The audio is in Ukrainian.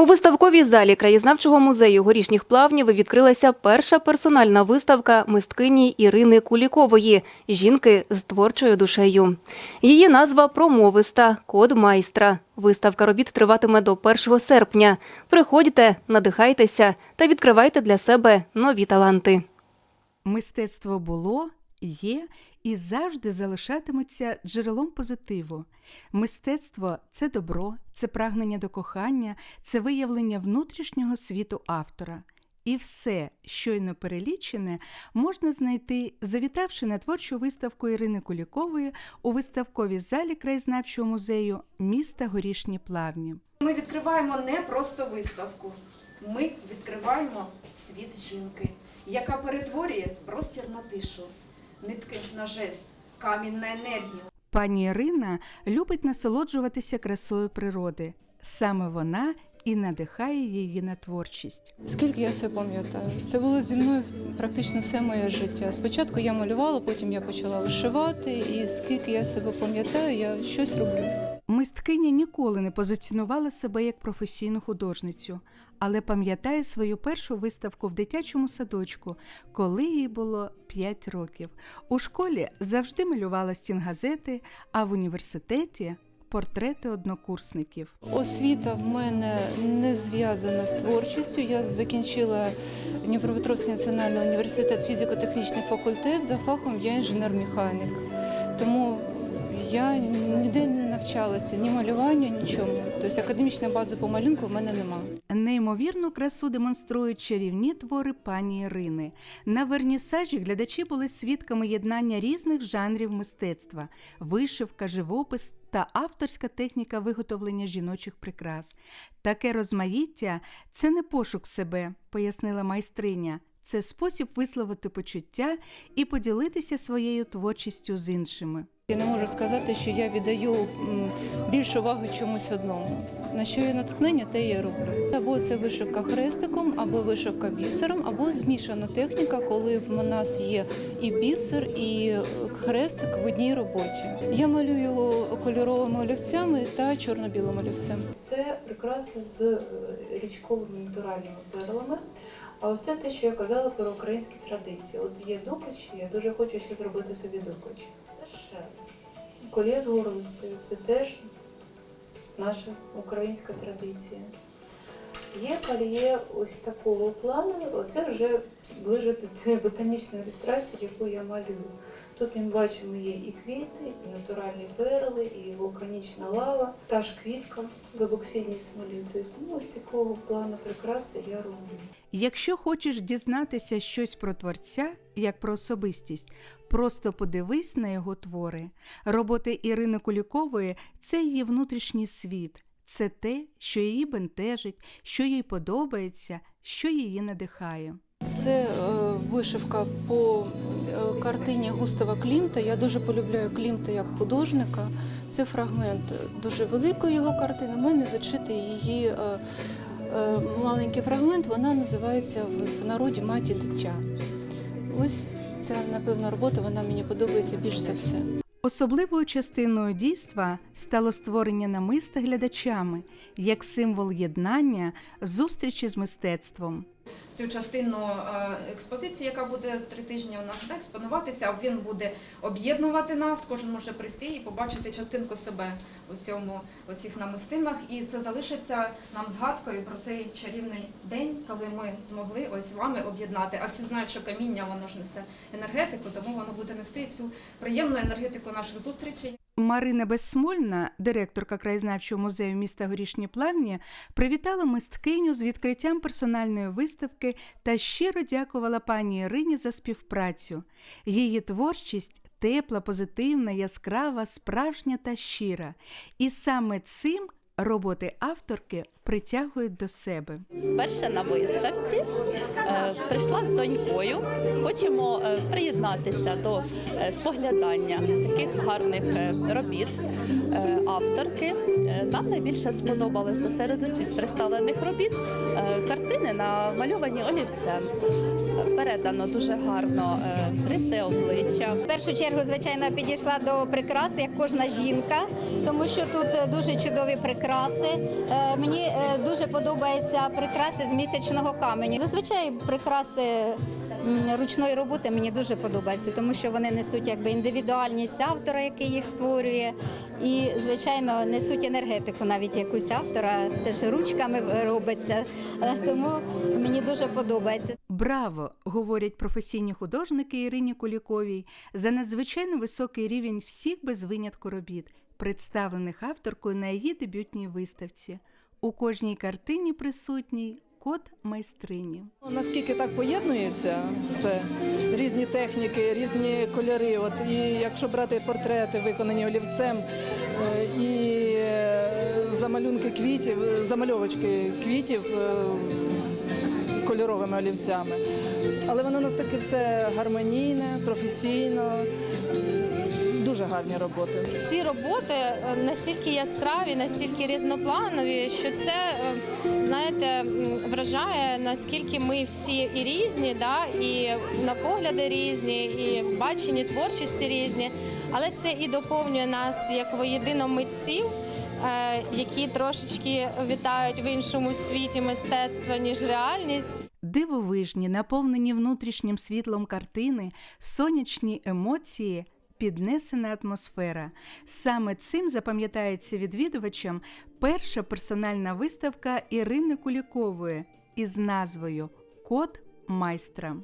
У виставковій залі краєзнавчого музею горішніх плавнів відкрилася перша персональна виставка мисткині Ірини Кулікової жінки з творчою душею. Її назва промовиста код майстра. Виставка робіт триватиме до 1 серпня. Приходьте, надихайтеся та відкривайте для себе нові таланти. Мистецтво було, є і завжди залишатиметься джерелом позитиву. Мистецтво це добро, це прагнення до кохання, це виявлення внутрішнього світу автора. І все, щойно перелічене, можна знайти, завітавши на творчу виставку Ірини Кулікової у виставковій залі краєзнавчого музею міста Горішні Плавні. Ми відкриваємо не просто виставку, ми відкриваємо світ жінки, яка перетворює простір на тишу, нитки на жест, камінь на енергію. Пані Ірина любить насолоджуватися красою природи. Саме вона і надихає її на творчість. Скільки я себе пам'ятаю, це було зі мною практично все моє життя. Спочатку я малювала, потім я почала вишивати, і скільки я себе пам'ятаю, я щось роблю. Мисткиня ніколи не позиціонувала себе як професійну художницю, але пам'ятає свою першу виставку в дитячому садочку, коли їй було 5 років. У школі завжди малювала стінгазети, а в університеті портрети однокурсників. Освіта в мене не зв'язана з творчістю. Я закінчила Дніпропетровський національний університет фізико-технічний факультет за фахом я інженер-механік. Тому я ніде не навчалася ні малюванню, нічому. Тобто академічної бази по малюнку в мене немає. Неймовірну красу демонструють чарівні твори пані Ірини. На вернісажі глядачі були свідками єднання різних жанрів мистецтва: вишивка, живопис та авторська техніка виготовлення жіночих прикрас. Таке розмаїття це не пошук себе, пояснила майстриня. Це спосіб висловити почуття і поділитися своєю творчістю з іншими. Я не можу сказати, що я віддаю більше уваги чомусь одному. На що є натхнення, те я роблю. Або це вишивка хрестиком, або вишивка бісером, або змішана техніка, коли в нас є і бісер, і хрестик в одній роботі. Я малюю кольоровими олівцями та чорно-білими олівцем. Це прикраси з е, річковими натуральними перлами. А ось це те, що я казала про українські традиції. От є дукачі, я дуже хочу ще зробити собі дукач. Це шерсть. Колє з горлицею це теж наша українська традиція. Є кольє ось такого плану, оце вже ближе до ботанічної ілюстрації, яку я малюю. Тут ми бачимо є і квіти, і натуральні перли, і вулканічна лава, та ж квітка в ебоксидній смолі. Тобто, ну, ось такого плану прикраси я роблю. Якщо хочеш дізнатися щось про творця, як про особистість, просто подивись на його твори. Роботи Ірини Кулікової це її внутрішній світ, це те, що її бентежить, що їй подобається, що її надихає. Це е, вишивка по е, картині Густава Клімта. Я дуже полюбляю Клімта як художника. Це фрагмент дуже великої його картини. У мене вичити її е, маленький фрагмент. Вона називається в народі Маті дитя. Ось ця, напевно, робота вона мені подобається більш за все. Особливою частиною дійства стало створення намиста глядачами як символ єднання, зустрічі з мистецтвом. Цю частину е, експозиції, яка буде три тижні у нас да, експонуватися, він буде об'єднувати нас. Кожен може прийти і побачити частинку себе у цьому у цих намистинах. І це залишиться нам згадкою про цей чарівний день, коли ми змогли ось вами об'єднати. А всі знають, що каміння воно ж несе енергетику, тому воно буде нести цю приємну енергетику наших зустрічей. Марина Безсмольна, директорка краєзнавчого музею міста Горішні Плавні, привітала мисткиню з відкриттям персональної виставки та щиро дякувала пані Ірині за співпрацю. Її творчість тепла, позитивна, яскрава, справжня та щира. І саме цим роботи авторки притягують до себе. Вперше на виставці е, прийшла з донькою. Хочемо е, приєднатися до е, споглядання таких гарних е, робіт е, авторки. Е, Нам найбільше сподобалося серед усіх представлених робіт е, картини, намальовані олівцем. Е, Передано дуже гарно е, риси обличчя, В першу чергу, звичайно, підійшла до прикрас, як кожна жінка, тому що тут дуже чудові прикраси. Мені дуже подобаються прикраси з місячного каменю. Зазвичай прикраси ручної роботи мені дуже подобаються, тому що вони несуть якби індивідуальність автора, який їх створює, і звичайно несуть енергетику навіть якусь автора. Це ж ручками робиться, Е, тому мені дуже подобається. Браво! говорять професійні художники Ірині Куліковій за надзвичайно високий рівень всіх без винятку робіт, представлених авторкою на її дебютній виставці. У кожній картині присутній код майстрині. Наскільки так поєднується все, різні техніки, різні кольори. От і якщо брати портрети, виконані олівцем, е, і е, замалюнки квітів, е, замальовочки квітів кольоровими олівцями. Але воно настільки все гармонійне, професійно, дуже гарні роботи. Всі роботи е, настільки яскраві, настільки різнопланові, що це е, знаєте вражає наскільки ми всі і різні, да, і на погляди різні, і бачені творчості різні, але це і доповнює нас як воєдино митців. е, Які трошечки вітають в іншому світі мистецтва ніж реальність, Дивовижні, наповнені внутрішнім світлом картини, сонячні емоції, піднесена атмосфера. Саме цим запам'ятається відвідувачам перша персональна виставка Ірини Кулікової із назвою Код майстра.